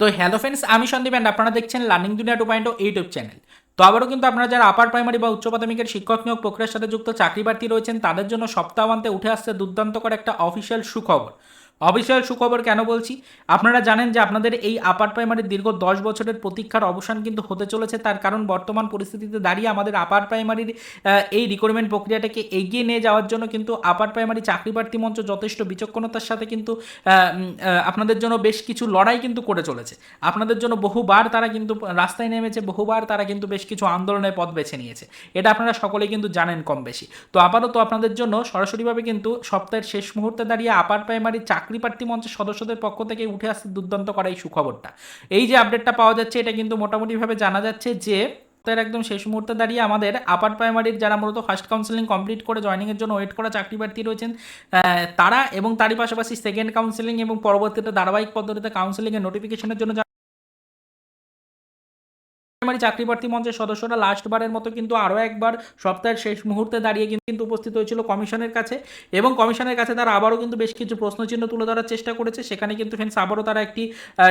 তো hello friends আমি Sandeep and আপনারা দেখছেন লার্নিং দুনিয়া টু পয়েন্ট ইউটিউব চ্যানেল তো আবারও কিন্তু আপনারা যারা আপার প্রাইমারি বা উচ্চ প্রাথমিকের শিক্ষক নিয়োগ প্রক্রিয়ার সাথে যুক্ত চাকরি প্রার্থী রয়েছেন, তাদের জন্য সপ্তাহান্তে উঠে আসছে দুর্দান্ত করে একটা অফিসিয়াল সুখবর। অফিসিয়াল সুখবর কেন বলছি? আপনারা জানেন যে আপনাদের এই আপার প্রাইমারির দীর্ঘ দশ বছরের প্রতীক্ষার অবসান কিন্তু হতে চলেছে। তার কারণ বর্তমান পরিস্থিতিতে দাঁড়িয়ে আমাদের আপার প্রাইমারির এই রিক্রুটমেন্ট প্রক্রিয়াটাকে এগিয়ে নিয়ে যাওয়ার জন্য কিন্তু আপার প্রাইমারি চাকরি প্রার্থী মঞ্চ যথেষ্ট বিচক্ষণতার সাথে কিন্তু আপনাদের জন্য বেশ কিছু লড়াই কিন্তু করে চলেছে। আপনাদের জন্য বহুবার তারা কিন্তু রাস্তায় নেমেছে, বহুবার তারা কিন্তু বেশ কিছু আন্দোলনের পথ বেছে নিয়েছে। এটা আপনারা সকলেই কিন্তু জানেন কম বেশি তো আপাতত আপনাদের জন্য সরাসরিভাবে কিন্তু সপ্তাহের শেষ মুহূর্তে দাঁড়িয়ে আপার প্রাইমারি চাকরি প্রার্থী মঞ্চের সদস্যদের পক্ষ থেকে উঠে আসতে দুর্দান্ত করা এই সুখবরটা। এই যে আপডেটটা পাওয়া যাচ্ছে, এটা কিন্তু মোটামুটিভাবে জানা যাচ্ছে যে, তার একদম শেষ মুহূর্তে দাঁড়িয়ে আমাদের আপার প্রাইমারির যারা মূলত ফার্স্ট কাউন্সেলিং কমপ্লিট করে জয়নিংয়ের জন্য ওয়েট করা চাকরি প্রার্থী রয়েছেন তারা এবং তারই পাশাপাশি সেকেন্ড কাউন্সেলিং এবং পরবর্তীতে ধারাবাহিক পদ্ধতিতে কাউন্সেলিংয়ের নোটিফিকেশনের জন্য প্রাইমারি চাকরি প্রার্থী মঞ্চের সদস্যরা লাস্টবারের মতো কিন্তু আরও একবার সপ্তাহের শেষ মুহূর্তে দাঁড়িয়ে কিন্তু উপস্থিত হয়েছিল কমিশনের কাছে এবং কমিশনের কাছে তারা আবারও কিন্তু বেশ কিছু প্রশ্নচিহ্ন তুলে ধরার চেষ্টা করেছে। সেখানে কিন্তু ফ্রেন্ডস আবারও তারা একটি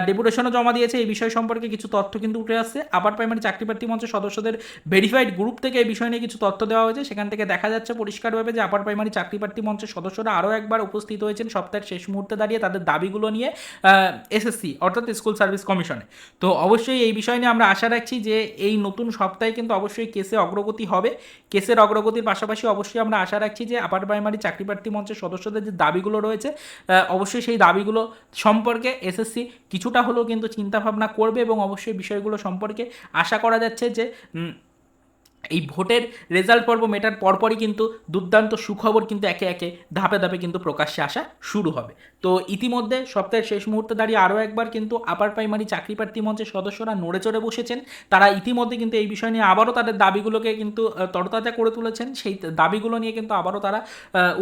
ডেপুটেশনও জমা দিয়েছে। এই বিষয় সম্পর্কে কিছু তথ্য কিন্তু উঠে আসছে। আপার প্রাইমারি চাকরি প্রার্থী মঞ্চের সদস্যদের ভেরিফাইড গ্রুপ থেকে এই বিষয় নিয়ে কিছু তথ্য দেওয়া হয়েছে। সেখান থেকে দেখা যাচ্ছে পরিষ্কারভাবে যে আপার প্রাইমারি চাকরি প্রার্থী মঞ্চের সদস্যরা আরও একবার উপস্থিত হয়েছেন সপ্তাহের শেষ মুহূর্তে দাঁড়িয়ে তাদের দাবিগুলো নিয়ে এসএসসি অর্থাৎ স্কুল সার্ভিস কমিশনে তো অবশ্যই এই বিষয় নিয়ে আমরা আশা রাখছি যে এই নতুন সপ্তাহে কিন্তু অবশ্যই কেসে অগ্রগতি হবে। কেসের অগ্রগতির পাশাপাশি অবশ্যই আমরা আশা রাখছি যে আপার প্রাইমারি চাকরি প্রার্থী মঞ্চের সদস্যদের যে দাবিগুলো রয়েছে অবশ্যই সেই দাবিগুলো সম্পর্কে এসএসসি কিছুটা হলেও কিন্তু চিন্তাভাবনা করবে এবং অবশ্যই বিষয়গুলো সম্পর্কে আশা করা যাচ্ছে যে এই ভোটের রেজাল্ট পর্ব মেটার পরপরই কিন্তু দুর্দান্ত সুখবর কিন্তু একে একে ধাপে ধাপে কিন্তু প্রকাশ্যে আসা শুরু হবে। তো ইতিমধ্যে সপ্তাহের শেষ মুহূর্তে দাঁড়িয়ে আরও একবার কিন্তু আপার প্রাইমারি চাকরি প্রার্থী মঞ্চের সদস্যরা নড়ে চড়ে বসেছেন। তারা ইতিমধ্যে কিন্তু এই বিষয় নিয়ে আবারও তাদের দাবিগুলোকে কিন্তু তরতাজা করে তুলেছেন। সেই দাবিগুলো নিয়ে কিন্তু আবারও তারা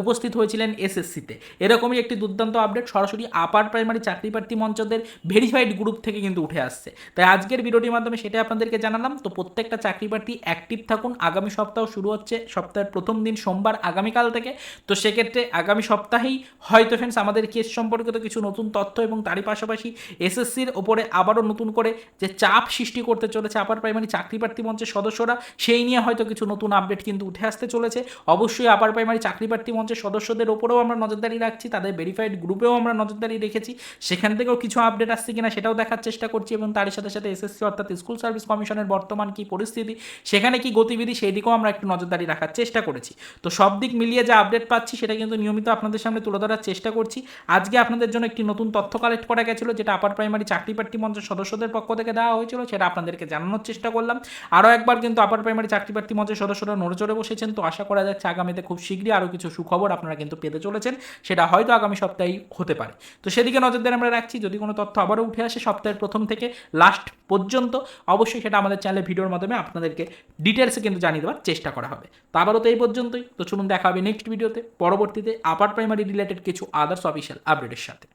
উপস্থিত হয়েছিলেন এসএসসিতে। এরকমই একটি দুর্দান্ত আপডেট সরাসরি আপার প্রাইমারি চাকরি প্রার্থী মঞ্চদের ভেরিফাইড গ্রুপ থেকে কিন্তু উঠে আসছে। তাই আজকের ভিডিওটির মাধ্যমে সেটাই আপনাদেরকে জানালাম। তো প্রত্যেকটা চাকরি প্রার্থী অ্যাক্টিভ থাকুন আগামী সপ্তাহ শুরু হচ্ছে, সপ্তাহের প্রথম দিন সোমবার আগামীকাল থেকে। তো সেক্ষেত্রে আগামী সপ্তাহেই হয়তো ফ্রেন্ডস আমাদের কেস সম্পর্কিত কিছু নতুন তথ্য এবং তারই পাশাপাশি এসএসসির ওপরে আবারও নতুন করে যে চাপ সৃষ্টি করতে চলেছে আপার প্রাইমারি চাকরি প্রার্থী মঞ্চের সদস্যরা, সেই নিয়ে হয়তো কিছু নতুন আপডেট কিন্তু উঠে আসতে চলেছে। অবশ্যই আপার প্রাইমারি চাকরি প্রার্থী মঞ্চের সদস্যদের ওপরেও আমরা নজরদারি রাখছি, তাদের ভেরিফাইড গ্রুপেও আমরা নজরদারি রেখেছি। সেখান থেকেও কিছু আপডেট আসছে কিনা সেটাও দেখার চেষ্টা করছি এবং তারই সাথে সাথে এসএসসি অর্থাৎ স্কুল সার্ভিস কমিশনের বর্তমান কি পরিস্থিতি, সেখানে কি গতিবিধি সেই দিকেও আমরা একটু নজরদারি রাখার চেষ্টা করেছি। তো সব দিক মিলিয়ে যা আপডেট পাচ্ছি সেটা কিন্তু নিয়মিত আপনাদের সামনে তুলে ধরার চেষ্টা করছি। আজকে আপনাদের জন্য একটি নতুন তথ্য কালেক্ট করা গেছিল, যেটা আপার প্রাইমারি চাকরি প্রার্থী মঞ্চের সদস্যদের পক্ষ থেকে দেওয়া হয়েছিল, সেটা আপনাদেরকে জানানোর চেষ্টা করলাম। আরও একবার কিন্তু আপার প্রাইমারি চাকরি প্রার্থী মঞ্চের সদস্যরা নড়ে বসেছেন, তো আশা করা যাচ্ছে আগামীতে খুব শীঘ্রই আরও কিছু সুখবর আপনারা কিন্তু পেতে চলেছেন। সেটা হয়তো আগামী সপ্তাহেই হতে পারে। তো সেদিকে নজরদারি আমরা রাখছি। যদি কোনো তথ্য আবারও উঠে আসে সপ্তাহের প্রথম থেকে লাস্ট পর্যন্ত, অবশ্যই সেটা আমাদের চ্যানেলে ভিডিওর মাধ্যমে আপনাদেরকে ডিটেলসে কিন্তু জানিয়ে দেওয়ার চেষ্টা করা হবে। তো আবারও তো এই পর্যন্তই। তো চলুন দেখা হবে নেক্সট ভিডিওতে পরবর্তীতে আপার প্রাইমারি রিলেটেড কিছু আদার্স অফিসিয়াল আপডেটের সাথে।